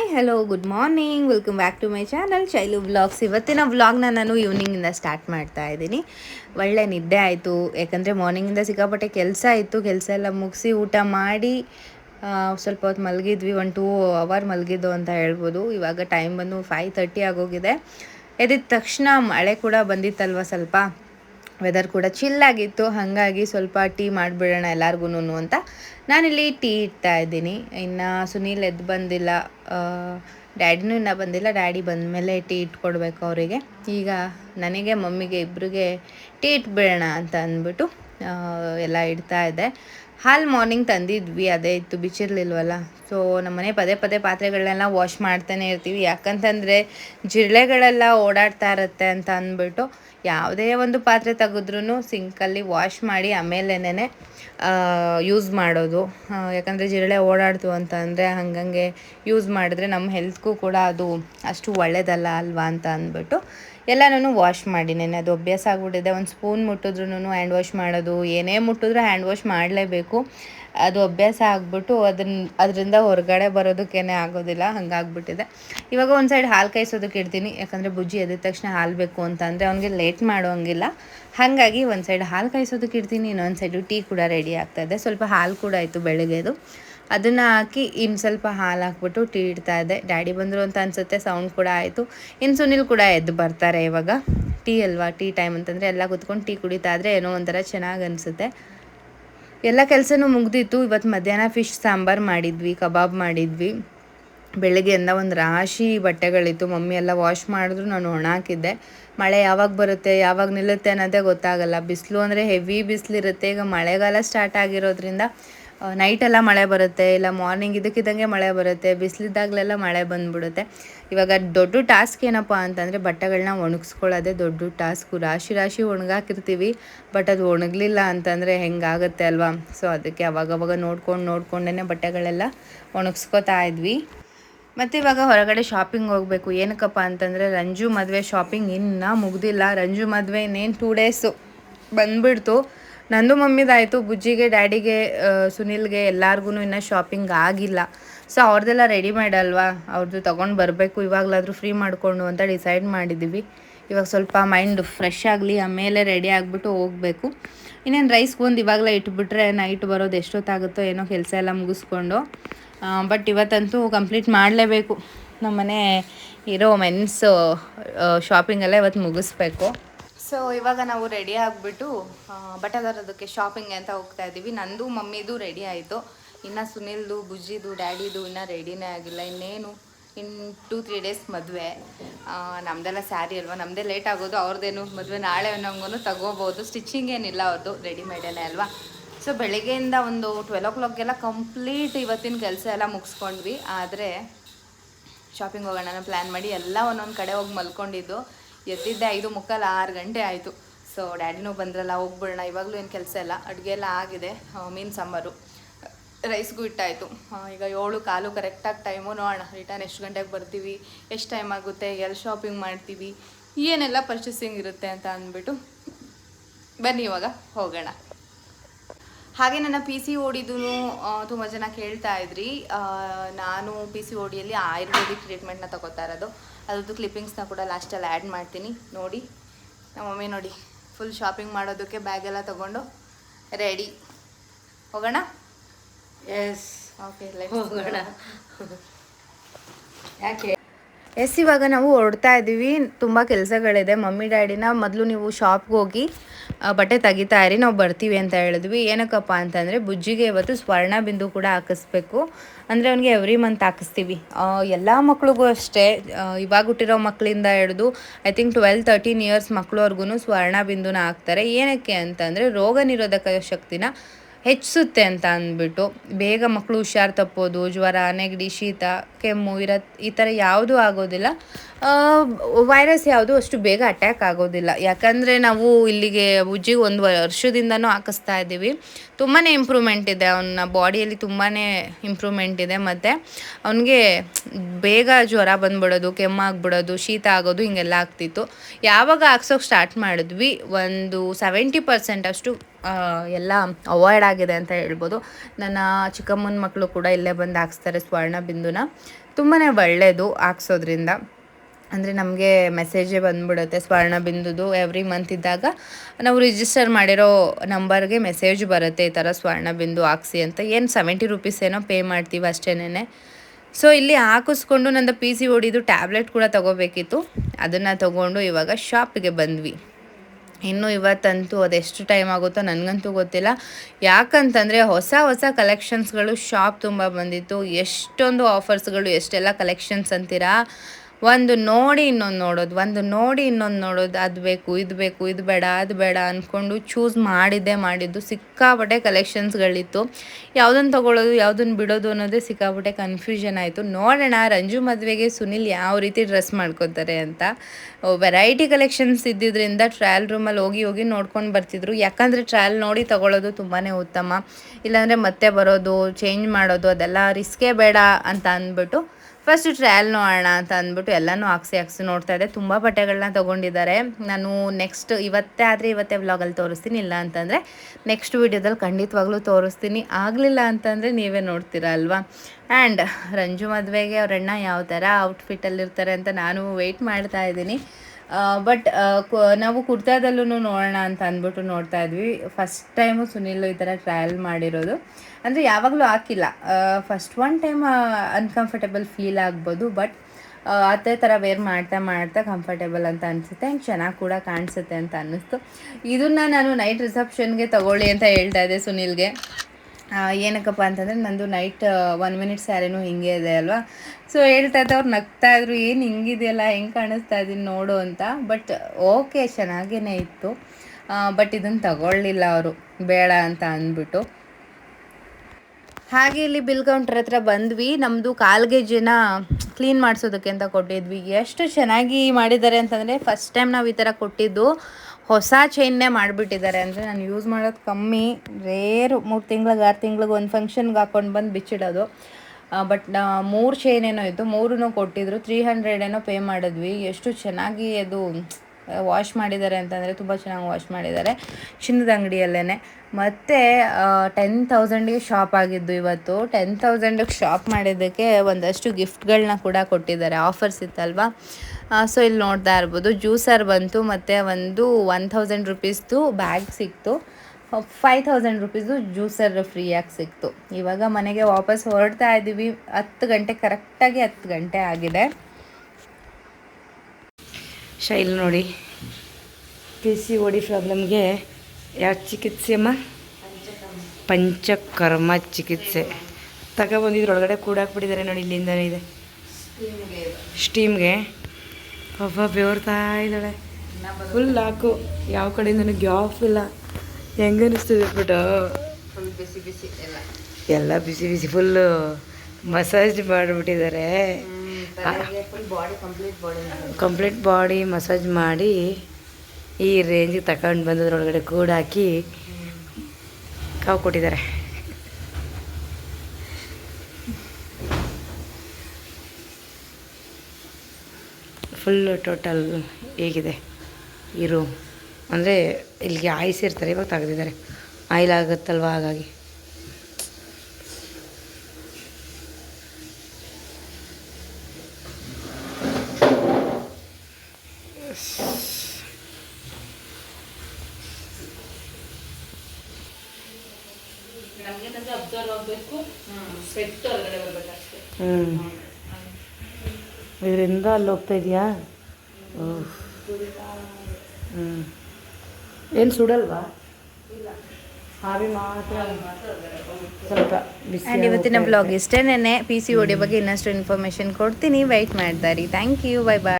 Hi hello good morning welcome back to my channel Chailu vlogs ಇವತ್ತಿನ ವ್ಲಾಗ್ನ ನಾನು ಈವ್ನಿಂಗಿಂದ start ಮಾಡ್ತಾ ಇದ್ದೀನಿ. ಒಳ್ಳೆ ನಿದ್ದೆ ಆಯಿತು. ಯಾಕಂದರೆ ಮಾರ್ನಿಂಗಿಂದ ಸಿಕ್ಕಾಪಟ್ಟೆ ಕೆಲಸ ಇತ್ತು. ಕೆಲಸ ಎಲ್ಲ ಮುಗಿಸಿ ಊಟ ಮಾಡಿ ಸ್ವಲ್ಪ ಹೊತ್ತು ಮಲಗಿದ್ವಿ. ಒಂದು ಟೂ ಅವರ್ ಮಲಗಿದ್ದು ಅಂತ ಹೇಳ್ಬೋದು. ಇವಾಗ ಟೈಮ್ ಬಂದು ಫೈವ್ ತರ್ಟಿ ಆಗೋಗಿದೆ. ಎದ್ದಿದ ತಕ್ಷಣ ಮಳೆ ಕೂಡ ಬಂದಿತ್ತಲ್ವ ಸ್ವಲ್ಪ? ವೆದರ್ ಕೂಡ ಚಿಲ್ಲಾಗಿತ್ತು ಹಾಗಾಗಿ ಸ್ವಲ್ಪ ಟೀ ಮಾಡಿಬಿಡೋಣ ಎಲ್ಲರಿಗೂ ಅಂತ ನಾನಿಲ್ಲಿ ಟೀ ಇಡ್ತಾ ಇದ್ದೀನಿ. ಇನ್ನು ಸುನೀಲ್ ಎದ್ದು ಬಂದಿಲ್ಲ. ಡ್ಯಾಡಿನೂ ಇನ್ನೂ ಬಂದಿಲ್ಲ. ಡ್ಯಾಡಿ ಬಂದಮೇಲೆ ಟೀ ಇಟ್ಕೊಡ್ಬೇಕು ಅವರಿಗೆ. ಈಗ ನನಗೆ, ಮಮ್ಮಿಗೆ ಇಬ್ಬರಿಗೆ ಟೀ ಇಟ್ಬಿಡೋಣ ಅಂತ ಅಂದ್ಬಿಟ್ಟು ಎಲ್ಲ ಇಡ್ತಾ ಇದ್ದೆ. ಹಾಲು ಮಾರ್ನಿಂಗ್ ತಂದಿದ್ವಿ, ಅದೇ ಇತ್ತು, ಬಿಚ್ಚಿರ್ಲಿಲ್ವಲ್ಲ. ಸೊ ನಮ್ಮನೆ ಪದೇ ಪದೇ ಪಾತ್ರೆಗಳನ್ನೆಲ್ಲ ವಾಶ್ ಮಾಡ್ತಾನೆ ಇರ್ತೀವಿ. ಯಾಕಂತಂದರೆ, ಜಿರಳೆಗಳೆಲ್ಲ ಓಡಾಡ್ತಾ ಇರುತ್ತೆ ಅಂತ ಅಂದ್ಬಿಟ್ಟು ಯಾವುದೇ ಒಂದು ಪಾತ್ರೆ ತೆಗೆದ್ರೂ ಸಿಂಕಲ್ಲಿ ವಾಶ್ ಮಾಡಿ ಆಮೇಲೆನೇ ಯೂಸ್ ಮಾಡೋದು. ಯಾಕಂದರೆ ಜಿರಳೆ ಓಡಾಡ್ತು ಅಂತ ಅಂದರೆ ಹಂಗಂಗೆ ಯೂಸ್ ಮಾಡಿದ್ರೆ ನಮ್ಮ ಹೆಲ್ತ್ಗೂ ಕೂಡ ಅದು ಅಷ್ಟು ಒಳ್ಳೆಯದಲ್ಲ ಅಲ್ವಾ ಅಂತ ಅಂದ್ಬಿಟ್ಟು ಎಲ್ಲನೂ ವಾಶ್ ಮಾಡಿ ನೆನೆ. ಅದು ಅಭ್ಯಾಸ ಆಗಿಬಿಟ್ಟಿದೆ. ಒಂದು ಸ್ಪೂನ್ ಮುಟ್ಟಿದ್ರೂ ಹ್ಯಾಂಡ್ ವಾಶ್ ಮಾಡೋದು, ಏನೇ ಮುಟ್ಟಿದ್ರೂ ಹ್ಯಾಂಡ್ ವಾಶ್ ಮಾಡಲೇಬೇಕು. ಅದು ಅಭ್ಯಾಸ ಆಗಿಬಿಟ್ಟು ಅದನ್ನ ಅದರಿಂದ ಹೊರಗಡೆ ಬರೋದಕ್ಕೇನೆ ಆಗೋದಿಲ್ಲ, ಹಂಗಾಗ್ಬಿಟ್ಟಿದೆ. ಇವಾಗ ಒಂದು ಸೈಡ್ ಹಾಲು ಕಾಯಿಸೋದಕ್ಕೆ ಇಡ್ತೀನಿ. ಯಾಕಂದರೆ ಬುಜ್ಜಿ ಎದ್ದ ತಕ್ಷಣ ಹಾಲು ಬೇಕು ಅಂತ ಅಂದರೆ ಅವ್ನಿಗೆ ಲೇಟ್ ಮಾಡೋಂಗಿಲ್ಲ. ಹಾಗಾಗಿ ಒಂದು ಸೈಡ್ ಹಾಲು ಕಾಯಿಸೋದಕ್ಕೆ ಇಡ್ತೀನಿ. ಇನ್ನೊಂದು ಸೈಡು ಟೀ ಕೂಡ ರೆಡಿ ಆಗ್ತಾಯಿದೆ ಸ್ವಲ್ಪ ಹಾಲು ಕೂಡ ಆಯಿತು ಬೆಳಗ್ಗೆದು. ಅದನ್ನು ಹಾಕಿ ಇನ್ನು ಸ್ವಲ್ಪ ಹಾಲು ಹಾಕ್ಬಿಟ್ಟು ಟೀ ಇಡ್ತಾ ಇದ್ದೆ. ಡ್ಯಾಡಿ ಬಂದರು ಅಂತ ಅನಿಸುತ್ತೆ ಸೌಂಡ್ ಕೂಡ ಆಯಿತು. ಇನ್ನು ಸುನಿಲ್ ಕೂಡ ಎದ್ದು ಬರ್ತಾರೆ ಇವಾಗ. ಟೀ ಅಲ್ವಾ, ಟೀ ಟೈಮ್ ಅಂತಂದರೆ ಎಲ್ಲ ಕುತ್ಕೊಂಡು ಟೀ ಕುಡಿತಾ ಇದ್ರೆ ಏನೋ ಒಂಥರ ಚೆನ್ನಾಗಿ ಅನಿಸುತ್ತೆ. ಎಲ್ಲ ಕೆಲಸನೂ ಮುಗ್ದಿತ್ತು. ಇವತ್ತು ಮಧ್ಯಾಹ್ನ ಫಿಶ್ ಸಾಂಬಾರು ಮಾಡಿದ್ವಿ, ಕಬಾಬ್ ಮಾಡಿದ್ವಿ. ಬೆಳಗ್ಗೆಯಿಂದ ಒಂದು ರಾಶಿ ಬಟ್ಟೆಗಳಿತ್ತು. ಮಮ್ಮಿ ಎಲ್ಲ ವಾಶ್ ಮಾಡಿದ್ರು, ನಾನು ಒಣ ಹಾಕಿದ್ದೆ. ಮಳೆ ಯಾವಾಗ ಬರುತ್ತೆ, ಯಾವಾಗ ನಿಲ್ಲುತ್ತೆ ಅನ್ನೋದೇ ಗೊತ್ತಾಗಲ್ಲ. ಬಿಸಿಲು ಅಂದರೆ ಹೆವಿ ಬಿಸಿಲಿರುತ್ತೆ. ಈಗ ಮಳೆಗಾಲ ಸ್ಟಾರ್ಟ್ ಆಗಿರೋದ್ರಿಂದ ನೈಟೆಲ್ಲ ಮಳೆ ಬರುತ್ತೆ, ಇಲ್ಲ ಮಾರ್ನಿಂಗ್ ಇದಕ್ಕಿದ್ದಂಗೆ ಮಳೆ ಬರುತ್ತೆ, ಬಿಸಿಲಿದ್ದಾಗಲೆಲ್ಲ ಮಳೆ ಬಂದ್ಬಿಡುತ್ತೆ. ಇವಾಗ ದೊಡ್ಡ ಟಾಸ್ಕ್ ಏನಪ್ಪ ಅಂತಂದರೆ ಬಟ್ಟೆಗಳನ್ನ ಒಣಗಿಸ್ಕೊಳ್ಳೋದೇ ದೊಡ್ಡ ಟಾಸ್ಕು ರಾಶಿ ರಾಶಿ ಒಣಗಾಕಿರ್ತೀವಿ ಬಟ್ ಅದು ಒಣಗಲಿಲ್ಲ ಅಂತಂದರೆ ಹೆಂಗಾಗುತ್ತೆ ಅಲ್ವಾ? ಸೊ ಅದಕ್ಕೆ ಅವಾಗವಾಗ ನೋಡ್ಕೊಂಡು ನೋಡ್ಕೊಂಡೇ ಬಟ್ಟೆಗಳೆಲ್ಲ ಒಣಗಿಸ್ಕೊತಾ ಇದ್ವಿ. ಮತ್ತು ಇವಾಗ ಹೊರಗಡೆ ಶಾಪಿಂಗ್ ಹೋಗಬೇಕು. ಏನಕ್ಕಪ್ಪ ಅಂತಂದರೆ ರಂಜು ಮದುವೆ ಶಾಪಿಂಗ್ ಇನ್ನೂ ಮುಗ್ದಿಲ್ಲ. ರಂಜು ಮದುವೆ ಇನ್ನೇನು ಟೂ ಡೇಸು ಬಂದ್ಬಿಡ್ತು. ನಂದು ಮಮ್ಮಿದಾಯಿತು, ಬುಜ್ಜಿಗೆ, ಡ್ಯಾಡಿಗೆ ಸುನಿಲ್ಗೆ ಎಲ್ಲಾರ್ಗು ಇನ್ನೂ ಶಾಪಿಂಗ್ ಆಗಿಲ್ಲ. ಸೊ ಅವ್ರದ್ದೆಲ್ಲ ರೆಡಿ ಮಾಡಲ್ವಾ? ಅವ್ರದ್ದು ತೊಗೊಂಡು ಬರಬೇಕು, ಇವಾಗಲಾದರೂ ಫ್ರೀ ಮಾಡಿಕೊಂಡು ಅಂತ ಡಿಸೈಡ್ ಮಾಡಿದ್ದೀವಿ ಇವಾಗ ಸ್ವಲ್ಪ ಮೈಂಡ್ ಫ್ರೆಶ್ ಆಗಲಿ, ಆಮೇಲೆ ರೆಡಿ ಆಗಿಬಿಟ್ಟು ಹೋಗಬೇಕು. ಇನ್ನೇನು ರೈಸ್ಗೆ ಒಂದು ಇವಾಗಲೇ ಇಟ್ಬಿಟ್ರೆ ನೈಟ್ ಬರೋದು ಎಷ್ಟೊತ್ತಾಗುತ್ತೋ ಏನೋ ಕೆಲಸ ಎಲ್ಲ ಮುಗಿಸ್ಕೊಂಡು. ಬಟ್ ಇವತ್ತಂತೂ ಕಂಪ್ಲೀಟ್ ಮಾಡಲೇಬೇಕು. ನಮ್ಮನೆ ಇರೋ ಮೆನ್ಸ್ ಶಾಪಿಂಗೆಲ್ಲ ಇವತ್ತು ಮುಗಿಸ್ಬೇಕು. ಸೊ ಇವಾಗ ನಾವು ರೆಡಿ ಆಗಿಬಿಟ್ಟು ಬಟ್ಟೆ ತರೋದಕ್ಕೆ ಶಾಪಿಂಗ್ ಅಂತ ಹೋಗ್ತಾ ಇದ್ದೀವಿ. ನಂದು, ಮಮ್ಮಿದು ರೆಡಿ ಆಯಿತು. ಇನ್ನು ಸುನಿಲ್ದು, ಬುಜ್ಜಿದು, ಡ್ಯಾಡಿದು ಇನ್ನೂ ರೆಡಿನೇ ಆಗಿಲ್ಲ. ಇನ್ನೇನು, ಇನ್ ಟೂ ತ್ರೀ ಡೇಸ್ ಮದುವೆ. ನಮ್ಮದೆಲ್ಲ ಸ್ಯಾರಿ ಅಲ್ವಾ? ನಮ್ಮದೇ ಲೇಟ್ ಆಗೋದು, ಅವ್ರದ್ದೇನು ಮದುವೆ ನಾಳೆ ನಮಗೂ ತಗೋಬೋದು. ಸ್ಟಿಚಿಂಗ್ ಏನಿಲ್ಲ ಅವ್ರದ್ದು ರೆಡಿಮೇಡೇ ಅಲ್ವಾ? ಸೊ ಬೆಳಗ್ಗೆಯಿಂದ ಒಂದು ಟ್ವೆಲ್ ಓ ಕ್ಲಾಕ್ಗೆಲ್ಲ ಕಂಪ್ಲೀಟ್ ಇವತ್ತಿನ ಕೆಲಸ ಎಲ್ಲ ಮುಗಿಸ್ಕೊಂಡ್ವಿ. ಆದರೆ ಶಾಪಿಂಗ್ ಹೋಗೋಣ ಪ್ಲ್ಯಾನ್ ಮಾಡಿ ಎಲ್ಲ ಒಂದೊಂದು ಕಡೆ ಹೋಗಿ ಮಲ್ಕೊಂಡಿದ್ದು. ಎದ್ದಿದ್ದೆ ಐದು ಮುಕ್ಕಾಲು ಆರು ಗಂಟೆ ಆಯಿತು. ಸೊ ಡ್ಯಾಡಿನೂ ಬಂದ್ರಲ್ಲ, ಹೋಗ್ಬಿಡೋಣ. ಇವಾಗಲೂ ಏನು ಕೆಲಸ ಇಲ್ಲ. ಅಡುಗೆ ಎಲ್ಲ ಆಗಿದೆ ಮೀನು ಸಾಂಬಾರು. ರೈಸ್ಗೂ ಇಟ್ಟಾಯಿತು ಈಗ ಏಳು ಕಾಲು ಕರೆಕ್ಟಾಗಿ ಟೈಮು ನೋಡೋಣ. ರಿಟರ್ನ್ ಎಷ್ಟು ಗಂಟೆಗೆ ಬರ್ತೀವಿ? ಎಷ್ಟು ಟೈಮ್ ಆಗುತ್ತೆ? ಎಲ್ಲಿ ಶಾಪಿಂಗ್ ಮಾಡ್ತೀವಿ? ಏನೆಲ್ಲ ಪರ್ಚೇಸಿಂಗ್ ಇರುತ್ತೆ ಅಂತ ಅಂದ್ಬಿಟ್ಟು ಬನ್ನಿ ಇವಾಗ ಹೋಗೋಣ. ಹಾಗೆ ನನ್ನ ಪಿ ಸಿ ಓಡಿದೂ ತುಂಬ ಜನ ಕೇಳ್ತಾ ಇದ್ರಿ. ನಾನು ಪಿ ಸಿ ಓಡಿಯಲ್ಲಿ ಆಯುರ್ವೇದಿಕ್ ಟ್ರೀಟ್ಮೆಂಟ್ನ ತಗೋತಾ ಇರೋದು. ಅದರದ್ದು ಕ್ಲಿಪ್ಪಿಂಗ್ಸ್ನ ಕೂಡ ಲಾಸ್ಟಲ್ಲಿ ಆ್ಯಡ್ ಮಾಡ್ತೀನಿ. ನೋಡಿ ನಮ್ಮ ಮಮ್ಮಿ ನೋಡಿ ಫುಲ್ ಶಾಪಿಂಗ್ ಮಾಡೋದಕ್ಕೆ ಬ್ಯಾಗೆಲ್ಲ ತೊಗೊಂಡು ರೆಡಿ ಹೋಗೋಣ? ಎಸ್ ಓಕೆ ಹೋಗೋಣ. ಯಾಕೆ? ಎಸ್, ಇವಾಗ ನಾವು ಹೊರಡ್ತಾ ಇದ್ದೀವಿ. ತುಂಬ ಕೆಲಸಗಳಿದೆ. ಮಮ್ಮಿ, ಡ್ಯಾಡಿನ ಮೊದಲು ನೀವು ಶಾಪ್ಗೆ ಹೋಗಿ ಬಟ್ಟೆ ತೆಗಿತಾ ಇರಿ. ನಾವು ಬರ್ತೀವಿ ಅಂತ ಹೇಳಿದ್ವಿ. ಏನಕ್ಕಪ್ಪ ಅಂತಂದರೆ, ಬುಜ್ಜಿಗೆ ಇವತ್ತು ಸ್ವರ್ಣ ಬಿಂದು ಕೂಡ ಹಾಕಿಸ್ಬೇಕು. ಅಂದರೆ ಅವನಿಗೆ ಎವ್ರಿ ಮಂತ್ ಹಾಕಿಸ್ತೀವಿ. ಎಲ್ಲ ಮಕ್ಳಿಗೂ ಅಷ್ಟೇ. ಇವಾಗ ಹುಟ್ಟಿರೋ ಮಕ್ಕಳಿಂದ ಹಿಡಿದು I think twelve thirteen years ಮಕ್ಳವ್ರಿಗೂ ಸ್ವರ್ಣ ಬಿಂದುನ ಹಾಕ್ತಾರೆ. ಏನಕ್ಕೆ ಅಂತಂದರೆ, ರೋಗ ನಿರೋಧಕ ಶಕ್ತಿನ ಹೆಚ್ಚಿಸುತ್ತೆ ಅಂತ ಅಂದ್ಬಿಟ್ಟು ಬೇಗ ಮಕ್ಕಳು ಹುಷಾರು ತಪ್ಪೋದು, ಜ್ವರ, ನೆಗಡಿ, ಶೀತ, ಕೆಮ್ಮು ಇರ ಈ ಥರ ಯಾವುದೂ ಆಗೋದಿಲ್ಲ. ವೈರಸ್ ಯಾವುದು ಅಷ್ಟು ಬೇಗ ಅಟ್ಯಾಕ್ ಆಗೋದಿಲ್ಲ. ಯಾಕಂದರೆ ನಾವು ಇಲ್ಲಿಗೆ ಉಜ್ಜಿಗೆ ಒಂದು ವರ್ಷದಿಂದನೂ ಹಾಕಿಸ್ತಾ ಇದ್ದೀವಿ. ತುಂಬಾ ಇಂಪ್ರೂವ್ಮೆಂಟ್ ಇದೆ. ಅವನ ಬಾಡಿಯಲ್ಲಿ ತುಂಬಾ ಇಂಪ್ರೂವ್ಮೆಂಟ್ ಇದೆ. ಮತ್ತು ಅವನಿಗೆ ಬೇಗ ಜ್ವರ ಬಂದ್ಬಿಡೋದು ಕೆಮ್ಮಾಗ್ಬಿಡೋದು ಶೀತ ಆಗೋದು ಹಿಂಗೆಲ್ಲ ಆಗ್ತಿತ್ತು. ಯಾವಾಗ ಹಾಕ್ಸೋಕೆ ಸ್ಟಾರ್ಟ್ ಮಾಡಿದ್ವಿ, ಒಂದು ಸೆವೆಂಟಿ ಪರ್ಸೆಂಟ್ ಅಷ್ಟು ಎಲ್ಲ ಅವಾಯ್ಡ್ ಆಗಿದೆ ಅಂತ ಹೇಳ್ಬೋದು. ನನ್ನ ಚಿಕ್ಕಮ್ಮನ ಮಕ್ಕಳು ಕೂಡ ಇಲ್ಲೇ ಬಂದು ಹಾಕ್ಸ್ತಾರೆ ಸ್ವರ್ಣ ಬಿಂದುನ. ತುಂಬಾ ಒಳ್ಳೆಯದು ಹಾಕ್ಸೋದ್ರಿಂದ. ಅಂದರೆ ನಮಗೆ ಮೆಸೇಜೇ ಬಂದ್ಬಿಡುತ್ತೆ. ಸ್ವರ್ಣ ಬಿಂದುದು ಎವ್ರಿ ಮಂತ್ ಇದ್ದಾಗ ನಾವು ರಿಜಿಸ್ಟರ್ ಮಾಡಿರೋ ನಂಬರ್ಗೆ ಮೆಸೇಜ್ ಬರುತ್ತೆ ಈ ಥರ ಸ್ವರ್ಣ ಬಿಂದು ಹಾಕ್ಸಿ ಅಂತ. ಏನು ಸೆವೆಂಟಿ ರುಪೀಸ್ ಏನೋ ಪೇ ಮಾಡ್ತೀವಿ ಅಷ್ಟೇನೆ ಸೊ ಇಲ್ಲಿ ಹಾಕಿಸ್ಕೊಂಡು ನಂದು ಪಿ ಸಿ ಓಡಿದು ಟ್ಯಾಬ್ಲೆಟ್ ಕೂಡ ತೊಗೋಬೇಕಿತ್ತು. ಅದನ್ನು ತೊಗೊಂಡು ಇವಾಗ ಶಾಪಿಗೆ ಬಂದ್ವಿ. ಇನ್ನು ಇವತ್ತಂತೂ ಅದೆಷ್ಟು ಟೈಮ್ ಆಗುತ್ತೋ ನನಗಂತೂ ಗೊತ್ತಿಲ್ಲ. ಯಾಕಂತಂದರೆ ಹೊಸ ಹೊಸ ಕಲೆಕ್ಷನ್ಸ್ಗಳು ಶಾಪ್ ತುಂಬ ಬಂದಿತ್ತು. ಎಷ್ಟೊಂದು ಆಫರ್ಸ್ಗಳು ಎಷ್ಟೆಲ್ಲ ಕಲೆಕ್ಷನ್ಸ್ ಅಂತೀರಾ? ಒಂದು ನೋಡಿ ಇನ್ನೊಂದು ನೋಡೋದು, ಒಂದು ನೋಡಿ ಇನ್ನೊಂದು ನೋಡೋದು, ಅದು ಬೇಕು, ಇದು ಬೇಕು, ಇದು ಬೇಡ, ಅದು ಬೇಡ ಅಂದ್ಕೊಂಡು ಚೂಸ್ ಮಾಡಿದ್ದೆ ಮಾಡಿದ್ದು ಸಿಕ್ಕಾಪಟ್ಟೆ ಕಲೆಕ್ಷನ್ಸ್ಗಳಿತ್ತು ಯಾವುದನ್ನು ತೊಗೊಳ್ಳೋದು ಯಾವುದನ್ನು ಬಿಡೋದು ಅನ್ನೋದೇ ಸಿಕ್ಕಾಪಟ್ಟೆ ಕನ್ಫ್ಯೂಷನ್ ಆಯಿತು. ನೋಡೋಣ, ರಂಜು ಮದುವೆಗೆ ಸುನಿಲ್ ಯಾವ ರೀತಿ ಡ್ರೆಸ್ ಮಾಡ್ಕೋತಾರೆ ಅಂತ. ವೆರೈಟಿ ಕಲೆಕ್ಷನ್ಸ್ ಇದ್ದಿದ್ದರಿಂದ ಟ್ರಯಲ್ ರೂಮಲ್ಲಿ ಹೋಗಿ ಹೋಗಿ ನೋಡ್ಕೊಂಡು ಬರ್ತಿದ್ರು. ಯಾಕಂದರೆ ಟ್ರಯಲ್ ನೋಡಿ ತಗೊಳ್ಳೋದು ತುಂಬಾ ಉತ್ತಮ. ಇಲ್ಲಾಂದರೆ ಮತ್ತೆ ಬರೋದು ಚೇಂಜ್ ಮಾಡೋದು, ಅದೆಲ್ಲ ರಿಸ್ಕೇ ಬೇಡ ಅಂತ ಅಂದ್ಬಿಟ್ಟು ಫಸ್ಟ್ ಟ್ರಯಲ್ ನೋಡೋಣ ಅಂತ ಅಂದ್ಬಿಟ್ಟು ಎಲ್ಲನೂ ಹಾಕ್ಸಿ ಹಾಕ್ಸಿ ನೋಡ್ತಾ ಇದ್ದೆ. ತುಂಬ ಬಟ್ಟೆಗಳನ್ನ ತೊಗೊಂಡಿದ್ದಾರೆ. ನಾನು ನೆಕ್ಸ್ಟ್ ಇವತ್ತೇ ಆದರೆ ಇವತ್ತೇ ವ್ಲಾಗಲ್ಲಿ ತೋರಿಸ್ತೀನಿ, ಇಲ್ಲ ಅಂತಂದರೆ ನೆಕ್ಸ್ಟ್ ವೀಡಿಯೋದಲ್ಲಿ ಖಂಡಿತವಾಗ್ಲೂ ತೋರಿಸ್ತೀನಿ. ಆಗಲಿಲ್ಲ ಅಂತಂದರೆ ನೀವೇ ನೋಡ್ತೀರಾ ಅಲ್ವಾ? ಆ್ಯಂಡ್ ರಂಜು ಮದುವೆಗೆ ಅವರಣ್ಣ ಯಾವ ಥರ ಔಟ್ಫಿಟ್ಟಲ್ಲಿರ್ತಾರೆ ಅಂತ ನಾನು ವೆಯ್ಟ್ ಮಾಡ್ತಾ ಇದ್ದೀನಿ. ಬಟ್ ನಾವು ಕುರ್ತಾದಲ್ಲೂ ನೋಡೋಣ ಅಂತ ಅಂದ್ಬಿಟ್ಟು ನೋಡ್ತಾ ಇದ್ವಿ. ಫಸ್ಟ್ ಟೈಮು ಸುನಿಲ್ ಈ ಥರ ಟ್ರಯಲ್ ಮಾಡಿರೋದು. ಅಂದರೆ ಯಾವಾಗಲೂ ಹಾಕಿಲ್ಲ. First one time uncomfortable feel ಆಗ್ಬೋದು ಬಟ್ ಅದೇ ಥರ ವೇರ್ ಮಾಡ್ತಾ ಮಾಡ್ತಾ ಕಂಫರ್ಟೇಬಲ್ ಅಂತ ಅನಿಸುತ್ತೆ. ಆ್ಯಂಡ್ ಚೆನ್ನಾಗಿ ಕೂಡ ಕಾಣಿಸುತ್ತೆ ಅಂತ ಅನ್ನಿಸ್ತು. ಇದನ್ನು ನಾನು ನೈಟ್ ರಿಸೆಪ್ಷನ್ಗೆ ತಗೊಳ್ಳಿ ಅಂತ ಹೇಳ್ತಾ ಇದ್ದೆ ಸುನಿಲ್ಗೆ. ಏನಕ್ಕಪ್ಪ ಅಂತಂದರೆ ನಂದು ನೈಟ್ ಒನ್ ಮಿನಿಟ್ ಸ್ಯಾರಿನೂ ಹಿಂಗೆ ಇದೆ ಅಲ್ವಾ? ಸೊ ಹೇಳ್ತಾ ಇದ್ದೆ, ಅವ್ರು ನಗ್ತಾ ಇದ್ರು, ಏನು ಹಿಂಗಿದೆಯಲ್ಲ, ಹೆಂಗೆ ಕಾಣಿಸ್ತಾ ಇದ್ದೀನಿ ನೋಡು ಅಂತ. ಬಟ್ ಓಕೆ ಚೆನ್ನಾಗೇ ಇತ್ತು. ಬಟ್ ಇದನ್ನು ತಗೊಳ್ಳಿಲ್ಲ ಅವರು, ಬೇಡ ಅಂತ ಅಂದ್ಬಿಟ್ಟು. ಹಾಗೆ ಇಲ್ಲಿ ಬಿಲ್ ಕೌಂಟರ್ ಹತ್ರ ಬಂದ್ವಿ. ನಮ್ಮದು ಕಾಲ್ಗೆಜ್ಜೆನ ಕ್ಲೀನ್ ಮಾಡಿಸೋದಕ್ಕೆ ಅಂತ ಕೊಟ್ಟಿದ್ವಿ. ಎಷ್ಟು ಚೆನ್ನಾಗಿ ಮಾಡಿದ್ದಾರೆ ಅಂತಂದರೆ ಫಸ್ಟ್ ಟೈಮ್ ನಾವು ಈ ಥರ ಕೊಟ್ಟಿದ್ದು. ಹೊಸ ಚೈನ್ನೇ ಮಾಡಿಬಿಟ್ಟಿದ್ದಾರೆ ಅಂದರೆ ನಾನು ಯೂಸ್ ಮಾಡೋದು ಕಮ್ಮಿ. ರೇರು ಮೂರು ತಿಂಗ್ಳಿಗೆ, ಆರು ತಿಂಗ್ಳಿಗೆ ಒಂದು ಫಂಕ್ಷನ್ಗೆ ಹಾಕ್ಕೊಂಡು ಬಂದು ಬಿಚ್ಚಿಡೋದು. ಬಟ್ ಮೂರು ಚೈನ್ ಏನೋ ಇತ್ತು ಮೂರೂ ಕೊಟ್ಟಿದ್ರು ತ್ರೀ ಹಂಡ್ರೆಡ್ ಏನೋ ಪೇ ಮಾಡಿದ್ವಿ. ಎಷ್ಟು ಚೆನ್ನಾಗಿ ಅದು ವಾಶ್ ಮಾಡಿದ್ದಾರೆ ಅಂತಂದರೆ ತುಂಬ ಚೆನ್ನಾಗಿ ವಾಶ್ ಮಾಡಿದ್ದಾರೆ. ಚಿನ್ನದ ಅಂಗಡಿಯಲ್ಲೇ ಮತ್ತು ಟೆನ್ ತೌಸಂಡಿಗೆ ಶಾಪ್ ಆಗಿದ್ದು ಇವತ್ತು. ಟೆನ್ ತೌಸಂಡಿಗೆ ಶಾಪ್ ಮಾಡಿದ್ದಕ್ಕೆ ಒಂದಷ್ಟು ಗಿಫ್ಟ್ಗಳನ್ನ ಕೂಡ ಕೊಟ್ಟಿದ್ದಾರೆ. ಆಫರ್ಸ್ ಇತ್ತಲ್ವಾ? ಸೊ ಇಲ್ಲಿ ನೋಡ್ತಾ ಇರ್ಬೋದು ಜ್ಯೂಸರ್ ಬಂತು ಮತ್ತು ಒಂದು ಒನ್ ಥೌಸಂಡ್ ರುಪೀಸ್ದು ಬ್ಯಾಗ್ ಸಿಕ್ತು. ಫೈವ್ ತೌಸಂಡ್ ರುಪೀಸು ಜ್ಯೂಸರ್ ಫ್ರೀಯಾಗಿ ಸಿಕ್ತು. ಇವಾಗ ಮನೆಗೆ ವಾಪಸ್ ಹೊರಡ್ತಾ ಇದ್ದೀವಿ ಹತ್ತು ಗಂಟೆ ಕರೆಕ್ಟಾಗಿ ಹತ್ತು ಗಂಟೆ ಆಗಿದೆ. ಶೈಲ್ ನೋಡಿ. ಪಿ ಸಿ ಓಡಿ ಪ್ರಾಬ್ಲಮ್ಗೆ ಯಾವ ಚಿಕಿತ್ಸೆ ಅಮ್ಮ? ಪಂಚಕರ್ಮ ಚಿಕಿತ್ಸೆ. ತಗೊಬಂದಿದ್ರು ಒಳಗಡೆ ಕೂಡಾಕ್ಬಿಟ್ಟಿದ್ದಾರೆ ನೋಡಿ ಇಲ್ಲಿಂದ ಇದೆ. ಸ್ಟೀಮ್ಗೆ ಪಾಪ ಬೆವರ್ತಾ ಇದ್ದಾಳೆ ಫುಲ್ ಹಾಕು ಯಾವ ಕಡೆಯಿಂದ ಗ್ಯಾಪ್ ಇಲ್ಲ ಹೆಂಗೆ ಅನಿಸ್ತದೆ ಬಿಟ್ಟು ಫುಲ್ ಬಿಸಿ ಬಿಸಿ ಎಲ್ಲ. ಎಲ್ಲ ಬಿಸಿ ಬಿಸಿ ಫುಲ್ಲು ಮಸಾಜ್ ಮಾಡಿಬಿಟ್ಟಿದ್ದಾರೆ ಕಂಪ್ಲೀಟ್ ಬಾಡಿ ಮಸಾಜ್ ಮಾಡಿ ಈ ರೇಂಜಿಗೆ ತಗೊಂಡು ಬಂದದ್ರೊಳಗಡೆ ಕೂಡಾಕಿ ಕಾವು ಕೊಟ್ಟಿದ್ದಾರೆ ಫುಲ್ಲು ಟೋಟಲ್ ಹೇಗಿದೆ? ಈ ರೂಮ್ ಅಂದರೆ ಇಲ್ಲಿಗೆ ಆಯ್ಸ್ ಇರ್ತಾರೆ ಇವಾಗ ತೆಗೆದಿದ್ದಾರೆ. ಆಯಿಲ್ ಆಗುತ್ತಲ್ವ ಹಾಗಾಗಿ? ಹ್ಞೂ ಇದರಿಂದ ಅಲ್ಲಿ ಹೋಗ್ತಾ ಇದೆಯಾ? ಹ್ಞೂ ಏನು ಸುಡಲ್ವಾ? ಸ್ವಲ್ಪ ಬಿಸಿ ಆ್ಯಂಡ್ ಇವತ್ತಿನ ಬ್ಲಾಗ್ ಇಷ್ಟೇನೆ ಪಿ ಸಿ ಓಡಿ ಬಗ್ಗೆ ಇನ್ನಷ್ಟು ಇನ್ಫಾರ್ಮೇಷನ್ ಕೊಡ್ತೀನಿ. Wait ಮಾಡ್ದಾರಿ. Thank you bye bye